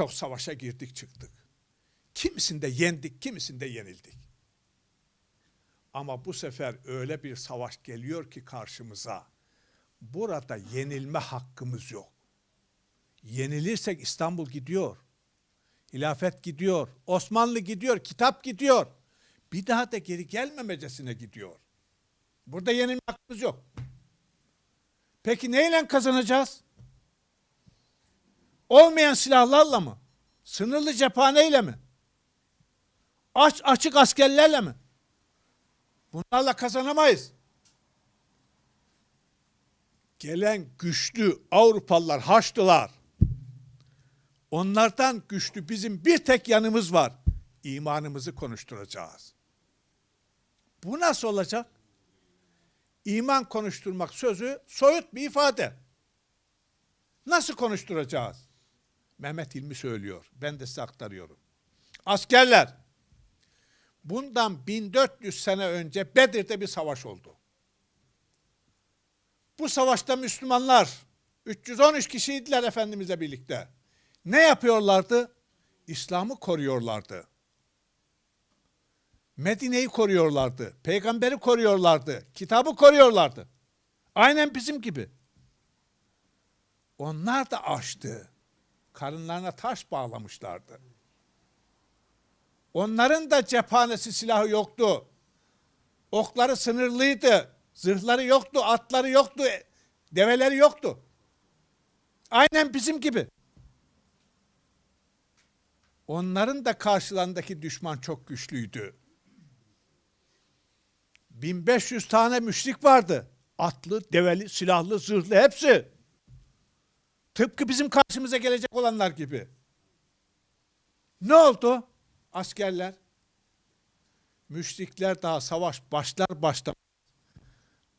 Birçok savaşa girdik çıktık. Kimisinde yendik, kimisinde yenildik. Ama bu sefer öyle bir savaş geliyor ki karşımıza. Burada yenilme hakkımız yok. Yenilirsek İstanbul gidiyor. Hilafet gidiyor. Osmanlı gidiyor. Kitap gidiyor. Bir daha da geri gelmemecesine gidiyor. Burada yenilme hakkımız yok. Peki neyle kazanacağız? Olmayan silahlarla mı? Sınırlı cephaneyle mi? Aç açık askerlerle mi? Bunlarla kazanamayız. Gelen güçlü Avrupalılar Haçlılar. Onlardan güçlü bizim bir tek yanımız var. İmanımızı konuşturacağız. Bu nasıl olacak? İman konuşturmak sözü soyut bir ifade. Nasıl konuşturacağız? Mehmet İlmi söylüyor. Ben de size aktarıyorum. Askerler, bundan 1400 sene önce Bedir'de bir savaş oldu. Bu savaşta Müslümanlar 313 kişiydiler Efendimizle birlikte. Ne yapıyorlardı? İslam'ı koruyorlardı. Medine'yi koruyorlardı. Peygamberi koruyorlardı. Kitabı koruyorlardı. Aynen bizim gibi. Onlar da açtı. Karınlarına taş bağlamışlardı. Onların da cephanesi silahı yoktu. Okları sınırlıydı. Zırhları yoktu, atları yoktu, develeri yoktu. Aynen bizim gibi. Onların da karşılarındaki düşman çok güçlüydü. 1500 tane müşrik vardı. Atlı, develi, silahlı, zırhlı hepsi. Tıpkı bizim karşımıza gelecek olanlar gibi. Ne oldu? Askerler, müşrikler daha savaş başlar başlar.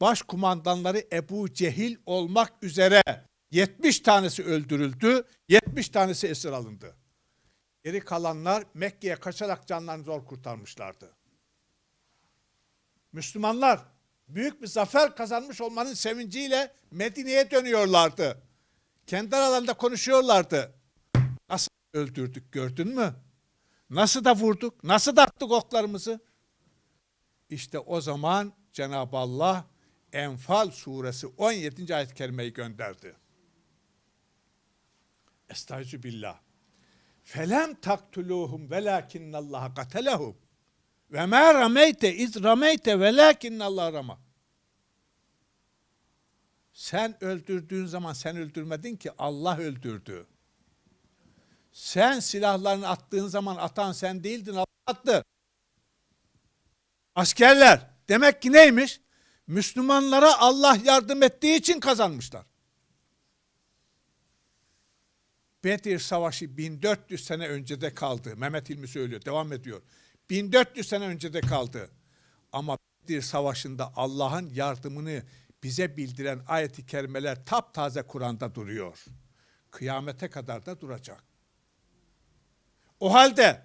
Başkumandanları Ebu Cehil olmak üzere 70 tanesi öldürüldü, 70 tanesi esir alındı. Geri kalanlar Mekke'ye kaçarak canlarını zor kurtarmışlardı. Müslümanlar büyük bir zafer kazanmış olmanın sevinciyle Medine'ye dönüyorlardı. Kendi aralarında konuşuyorlardı. Nasıl öldürdük gördün mü? Nasıl da vurduk? Nasıl da attık oklarımızı? İşte o zaman Cenab-ı Allah Enfal suresi 17. ayet-i kerimeyi gönderdi. Estaizu billah. Felem taktuluhum velakinnallaha katelehum. Ve ma rameyte iz rameyte velakinnallah rama. Sen öldürdüğün zaman sen öldürmedin ki Allah öldürdü. Sen silahlarını attığın zaman atan sen değildin Allah attı. Askerler demek ki neymiş? Müslümanlara Allah yardım ettiği için kazanmışlar. Bedir Savaşı 1400 sene öncede kaldı. Mehmet İlmi söylüyor, devam ediyor. 1400 sene öncede kaldı. Ama Bedir Savaşı'nda Allah'ın yardımını bize bildiren ayeti kerimeler taptaze Kur'an'da duruyor. Kıyamete kadar da duracak. O halde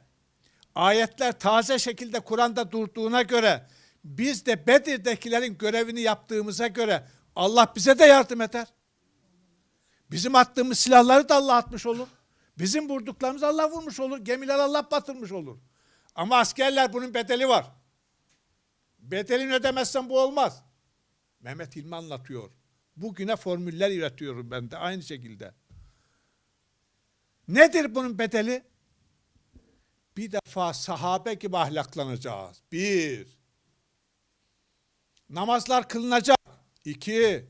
ayetler taze şekilde Kur'an'da durduğuna göre biz de Bedir'dekilerin görevini yaptığımıza göre Allah bize de yardım eder. Bizim attığımız silahları da Allah atmış olur. Bizim vurduklarımız Allah vurmuş olur. Gemiler Allah batırmış olur. Ama askerler bunun bedeli var. Bedelini ödemezsen bu olmaz. Mehmet İlmi anlatıyor. Bugüne formüller üretiyorum ben de aynı şekilde. Nedir bunun bedeli? Bir defa sahabe gibi ahlaklanacağız. Bir. Namazlar kılınacak. İki.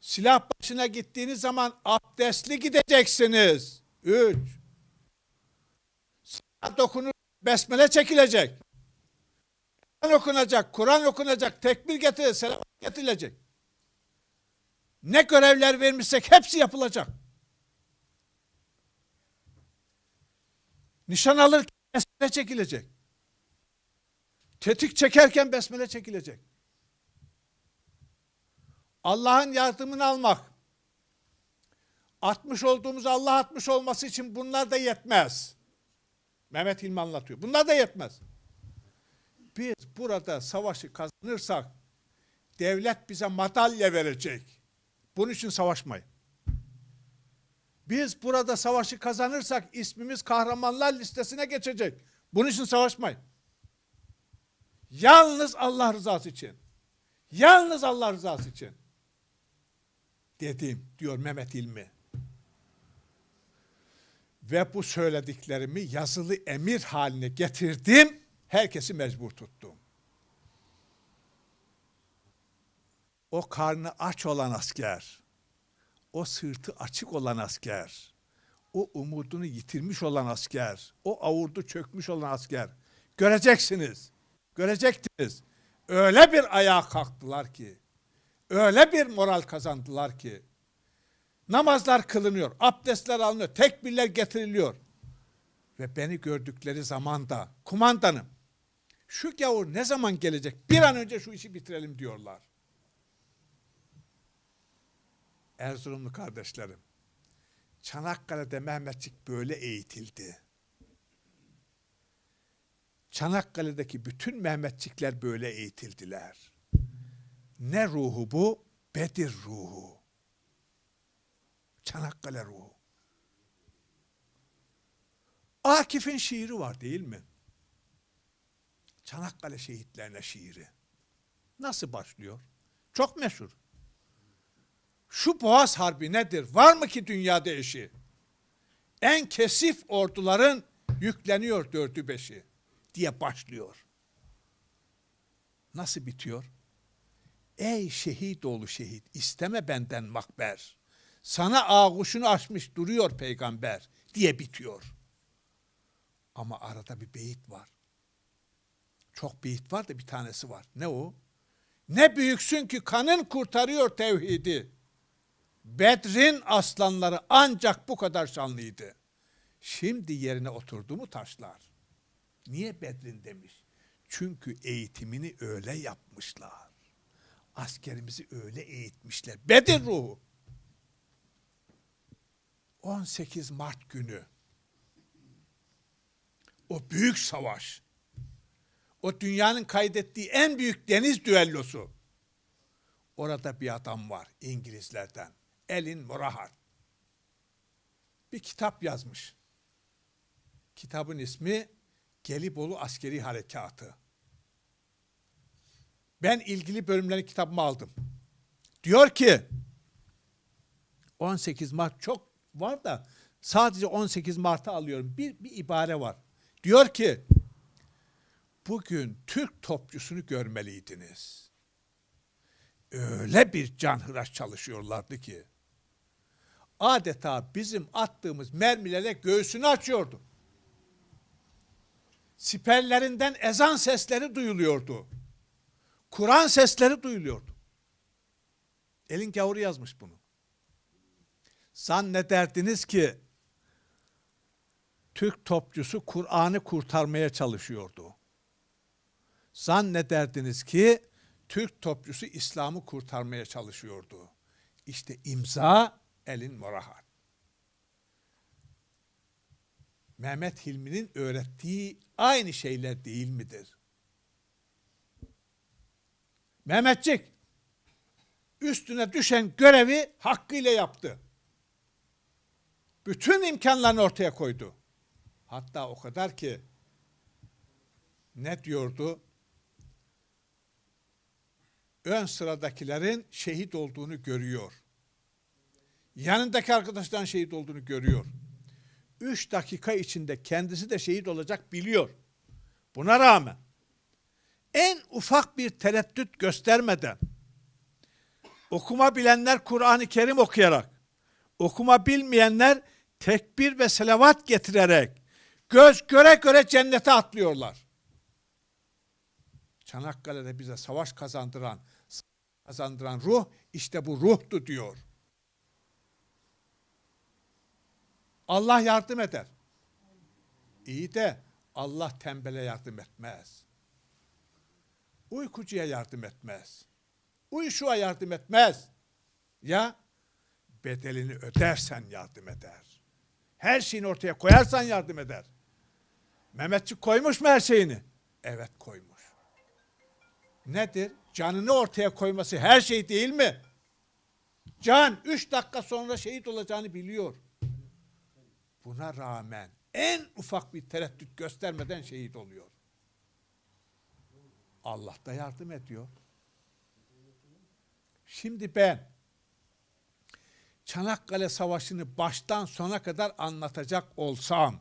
Silah başına gittiğiniz zaman abdestli gideceksiniz. Üç. Silah dokunur, besmele çekilecek. Kur'an okunacak, Kur'an okunacak, tekbir getirilecek, selam getirilecek. Ne görevler vermişsek hepsi yapılacak. Nişan alırken besmele çekilecek. Tetik çekerken besmele çekilecek. Allah'ın yardımını almak. Atmış olduğumuz Allah atmış olması için bunlar da yetmez. Mehmet İlmi anlatıyor. Bunlar da yetmez. Biz burada savaşı kazanırsak devlet bize madalya verecek. Bunun için savaşmayın. Biz burada savaşı kazanırsak ismimiz kahramanlar listesine geçecek. Bunun için savaşmayın. Yalnız Allah rızası için. Yalnız Allah rızası için. Dedim diyor Mehmet İlmi. Ve bu söylediklerimi yazılı emir haline getirdim. Herkesi mecbur tuttum. O karnı aç olan asker, o sırtı açık olan asker, o umudunu yitirmiş olan asker, o avurdu çökmüş olan asker göreceksiniz. Görecektiniz. Öyle bir ayağa kalktılar ki, öyle bir moral kazandılar ki, namazlar kılınıyor, abdestler alınıyor, tekbirler getiriliyor. Ve beni gördükleri zaman da kumandanım, şu gavur ne zaman gelecek? Bir an önce şu işi bitirelim diyorlar. Erzurumlu kardeşlerim, Çanakkale'de Mehmetçik böyle eğitildi. Çanakkale'deki bütün Mehmetçikler böyle eğitildiler. Ne ruhu bu? Bedir ruhu. Çanakkale ruhu. Akif'in şiiri var değil mi? Çanakkale şehitlerine şiiri. Nasıl başlıyor? Çok meşhur. Şu Boğaz Harbi nedir? Var mı ki dünyada eşi? En kesif orduların yükleniyor dördü beşi diye başlıyor. Nasıl bitiyor? Ey şehit oğlu şehit isteme benden makber. Sana ağuşunu açmış duruyor peygamber diye bitiyor. Ama arada bir beyit var. Çok beyit var da bir tanesi var. Ne o? Ne büyüksün ki kanın kurtarıyor tevhidi. Bedrin aslanları ancak bu kadar şanlıydı. Şimdi yerine oturdu mu taşlar? Niye Bedrin demiş? Çünkü eğitimini öyle yapmışlar. Askerimizi öyle eğitmişler. Bedir ruhu. 18 Mart günü o büyük savaş, o dünyanın kaydettiği en büyük deniz düellosu. Orada bir adam var İngilizlerden. Elin Murahart. Bir kitap yazmış. Kitabın ismi Gelibolu Askeri Harekatı. Ben ilgili bölümlerin kitabımı aldım. Diyor ki 18 Mart çok var da sadece 18 Mart'ı alıyorum. Bir, bir ibare var. Diyor ki bugün Türk topçusunu görmeliydiniz. Öyle bir canhıraş çalışıyorlardı ki adeta bizim attığımız mermilerle göğsünü açıyordu. Siperlerinden ezan sesleri duyuluyordu. Kur'an sesleri duyuluyordu. Elin gavuru yazmış bunu. Zannederdiniz ki Türk topçusu Kur'an'ı kurtarmaya çalışıyordu. Zannederdiniz ki Türk topçusu İslam'ı kurtarmaya çalışıyordu. İşte imza Elin Morahat. Mehmet Hilmi'nin öğrettiği aynı şeyler değil midir? Mehmetçik üstüne düşen görevi hakkıyla yaptı. Bütün imkanlarını ortaya koydu. Hatta o kadar ki ne diyordu? Ön sıradakilerin şehit olduğunu görüyor. Yanındaki arkadaşların şehit olduğunu görüyor. Üç dakika içinde kendisi de şehit olacak biliyor. Buna rağmen en ufak bir tereddüt göstermeden okuma bilenler Kur'an-ı Kerim okuyarak, okuma bilmeyenler tekbir ve selavat getirerek göz göre göre cennete atlıyorlar. Çanakkale'de bize savaş kazandıran, kazandıran ruh işte bu ruhtu diyor. Allah yardım eder. İyi de Allah tembele yardım etmez. Uykucuya yardım etmez. Uyuşuğa yardım etmez. Ya bedelini ödersen yardım eder. Her şeyini ortaya koyarsan yardım eder. Mehmetçik koymuş mu her şeyini? Evet koymuş. Nedir? Canını ortaya koyması her şey değil mi? Can üç dakika sonra şehit olacağını biliyor. buna rağmen en ufak bir tereddüt göstermeden şehit oluyor. Allah da yardım ediyor. Şimdi ben Çanakkale Savaşı'nı baştan sona kadar anlatacak olsam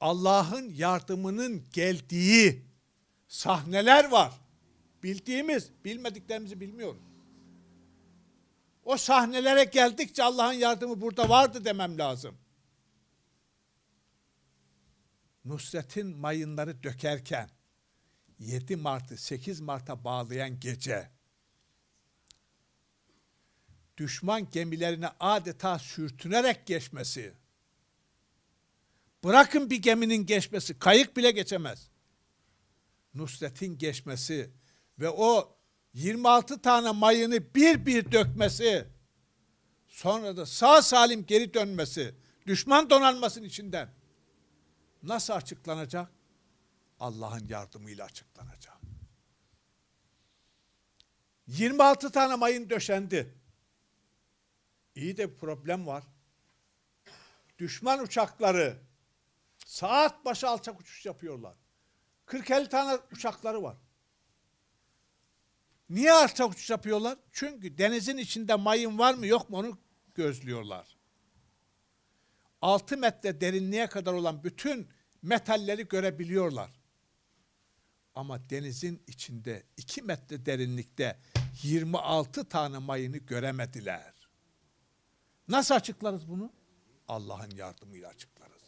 Allah'ın yardımının geldiği sahneler var. Bildiğimiz, bilmediklerimizi bilmiyoruz. O sahnelere geldikçe Allah'ın yardımı burada vardı demem lazım. Nusret'in mayınları dökerken 7 Mart'ı 8 Mart'a bağlayan gece düşman gemilerine adeta sürtünerek geçmesi bırakın bir geminin geçmesi kayık bile geçemez. Nusret'in geçmesi ve o 26 tane mayını bir bir dökmesi sonra da sağ salim geri dönmesi düşman donanmasının içinden nasıl açıklanacak? Allah'ın yardımıyla açıklanacak. 26 tane mayın döşendi. İyi de problem var. Düşman uçakları saat başı alçak uçuş yapıyorlar. 40-50 tane uçakları var. Niye alçak uçuş yapıyorlar? Çünkü denizin içinde mayın var mı yok mu onu gözlüyorlar. 6 metre derinliğe kadar olan bütün metalleri görebiliyorlar. Ama denizin içinde 2 metre derinlikte 26 tane mayını göremediler. Nasıl açıklarız bunu? Allah'ın yardımıyla açıklarız.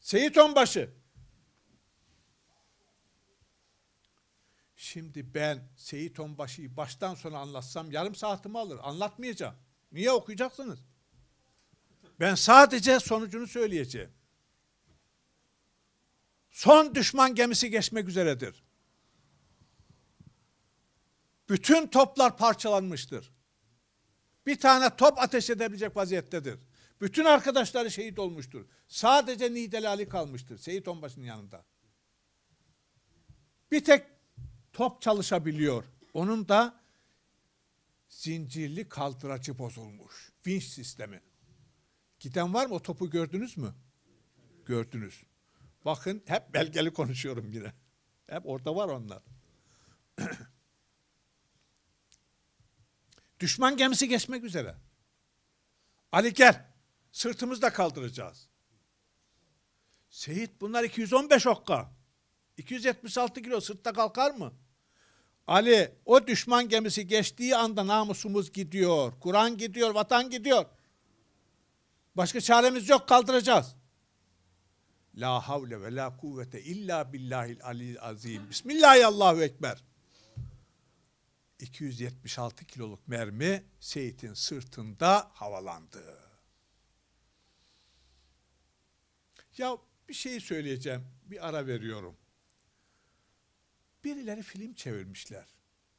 Seyit Onbaşı. Şimdi ben Seyit Onbaşı'yı baştan sona anlatsam yarım saatimi alır. Anlatmayacağım. Niye okuyacaksınız? Ben sadece sonucunu söyleyeceğim. Son düşman gemisi geçmek üzeredir. Bütün toplar parçalanmıştır. Bir tane top ateş edebilecek vaziyettedir. Bütün arkadaşları şehit olmuştur. Sadece Nideli Ali kalmıştır. Seyit Onbaşı'nın yanında. Bir tek top çalışabiliyor. Onun da zincirli kaldıracı bozulmuş. Vinç sistemi. Giden var mı? O topu gördünüz mü? Gördünüz. Bakın hep belgeli konuşuyorum yine. Hep orada var onlar. Düşman gemisi geçmek üzere. Ali gel. Sırtımızda kaldıracağız. Seyit bunlar 215 okka. 276 kilo sırtta kalkar mı? Ali o düşman gemisi geçtiği anda namusumuz gidiyor. Kur'an gidiyor, vatan gidiyor. Başka çaremiz yok kaldıracağız. La havle ve la kuvvete illa billahil alil azim. Bismillahirrahmanirrahim. Ekber. 276 kiloluk mermi Seyit'in sırtında havalandı. Ya bir şey söyleyeceğim. Bir ara veriyorum. Birileri film çevirmişler.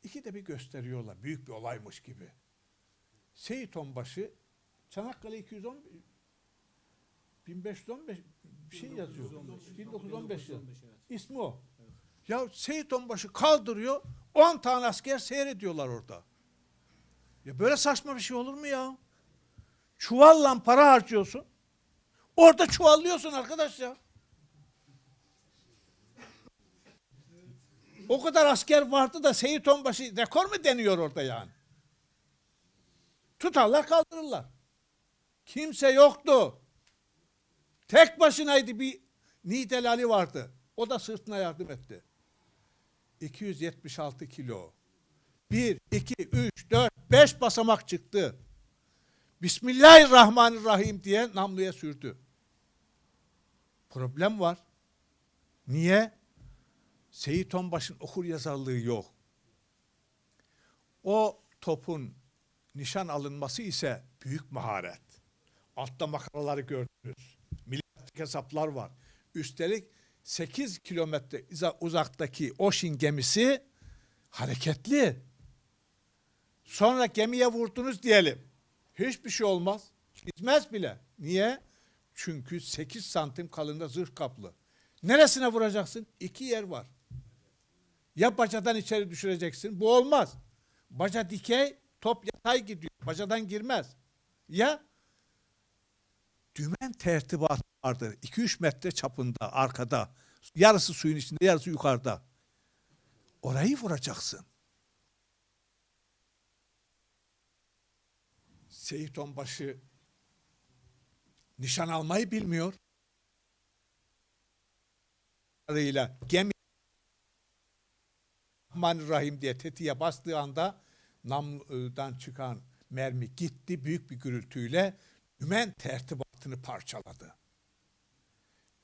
İki de bir gösteriyorlar. Büyük bir olaymış gibi. Seyit Onbaşı Çanakkale 210 1515 bir şey yazıyor. 1915 yıl. İsmi o. Ya Seyit Onbaşı kaldırıyor. 10 tane asker seyrediyorlar orada. Ya böyle saçma bir şey olur mu ya? Çuvalla para harcıyorsun. Orada çuvallıyorsun arkadaş ya. O kadar asker vardı da Seyit Onbaşı rekor mu deniyor orada yani? Tutarlar kaldırırlar. Kimse yoktu. Tek başınaydı bir Nidel Ali vardı. O da sırtına yardım etti. 276 kilo. 1, 2, 3, 4, 5 basamak çıktı. Bismillahirrahmanirrahim diye namluya sürdü. Problem var. Niye? Seyit Onbaş'ın okur yazarlığı yok. O topun nişan alınması ise büyük maharet. Altta makaraları gördünüz. Milletlik hesaplar var. Üstelik 8 kilometre uzaktaki Oşin gemisi hareketli. Sonra gemiye vurdunuz diyelim. Hiçbir şey olmaz. Çizmez bile. Niye? Çünkü 8 santim kalınlıkta zırh kaplı. Neresine vuracaksın? İki yer var. Ya bacadan içeri düşüreceksin. Bu olmaz. Baca dikey, top yatay gidiyor. Bacadan girmez. Ya dümen tertibatı vardır. 2-3 metre çapında arkada. Yarısı suyun içinde yarısı yukarıda. Orayı vuracaksın. Seyit Onbaşı nişan almayı bilmiyor. Arıyla gemi Rahmanirrahim diye tetiğe bastığı anda namludan çıkan mermi gitti büyük bir gürültüyle dümen tertibatını parçaladı.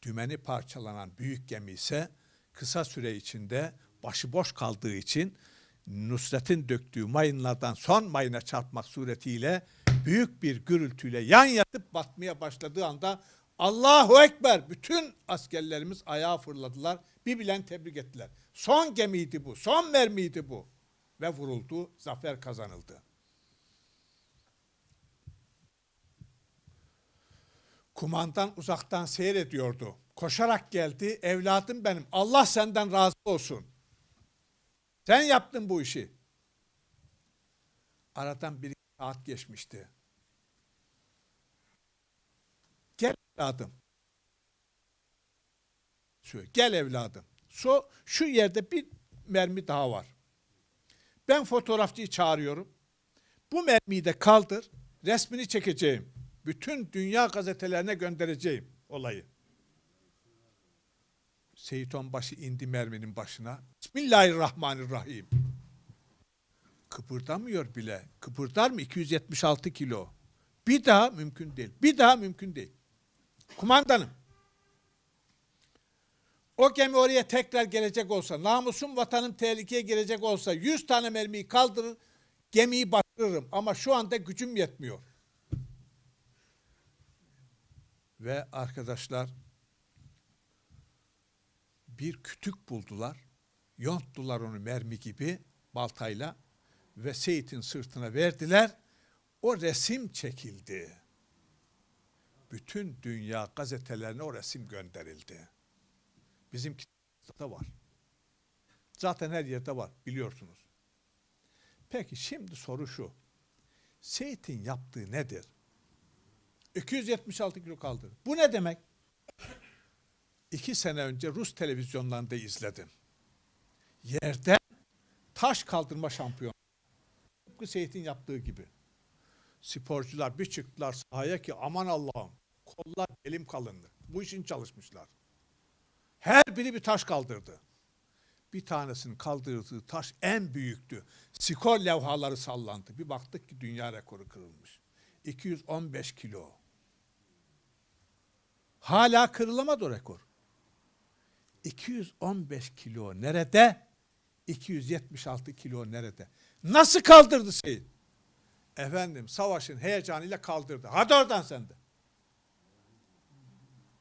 Dümeni parçalanan büyük gemi ise kısa süre içinde başıboş kaldığı için Nusret'in döktüğü mayınlardan son mayına çarpmak suretiyle büyük bir gürültüyle yan yatıp batmaya başladığı anda Allahu Ekber bütün askerlerimiz ayağa fırladılar. Bir bilen tebrik ettiler. Son gemiydi bu, son mermiydi bu. Ve vuruldu, zafer kazanıldı. Kumandan uzaktan seyrediyordu. Koşarak geldi, evladım benim, Allah senden razı olsun. Sen yaptın bu işi. Aradan bir saat geçmişti. Gel evladım. Şu, gel evladım. So, şu yerde bir mermi daha var. Ben fotoğrafçıyı çağırıyorum. Bu mermiyi de kaldır. Resmini çekeceğim. Bütün dünya gazetelerine göndereceğim olayı. Seyit Onbaşı indi merminin başına. Bismillahirrahmanirrahim. Kıpırdamıyor bile. Kıpırdar mı? 276 kilo. Bir daha mümkün değil. Bir daha mümkün değil. Kumandanım. O gemi oraya tekrar gelecek olsa, namusum vatanım tehlikeye girecek olsa 100 tane mermiyi kaldırır, gemiyi batırırım. Ama şu anda gücüm yetmiyor. Ve arkadaşlar bir kütük buldular. Yonttular onu mermi gibi baltayla ve Seyit'in sırtına verdiler. O resim çekildi. Bütün dünya gazetelerine o resim gönderildi. Bizim kitapta var. Zaten her yerde var biliyorsunuz. Peki şimdi soru şu. Seyit'in yaptığı nedir? 276 kilo kaldırdı. Bu ne demek? İki sene önce Rus televizyonlarında izledim. Yerden taş kaldırma şampiyonu. Tıpkı Seyit'in yaptığı gibi. Sporcular bir çıktılar sahaya ki aman Allah'ım kollar elim kalındı. Bu için çalışmışlar. Her biri bir taş kaldırdı. Bir tanesinin kaldırdığı taş en büyüktü. Skor levhaları sallandı. Bir baktık ki dünya rekoru kırılmış. 215 kilo. Hala kırılamadı o rekor. 215 kilo nerede? 276 kilo nerede? Nasıl kaldırdı Seyit? Efendim savaşın heyecanıyla kaldırdı. Hadi oradan sen de.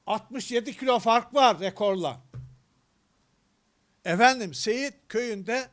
67 kilo fark var rekorla. Efendim Seyit köyünde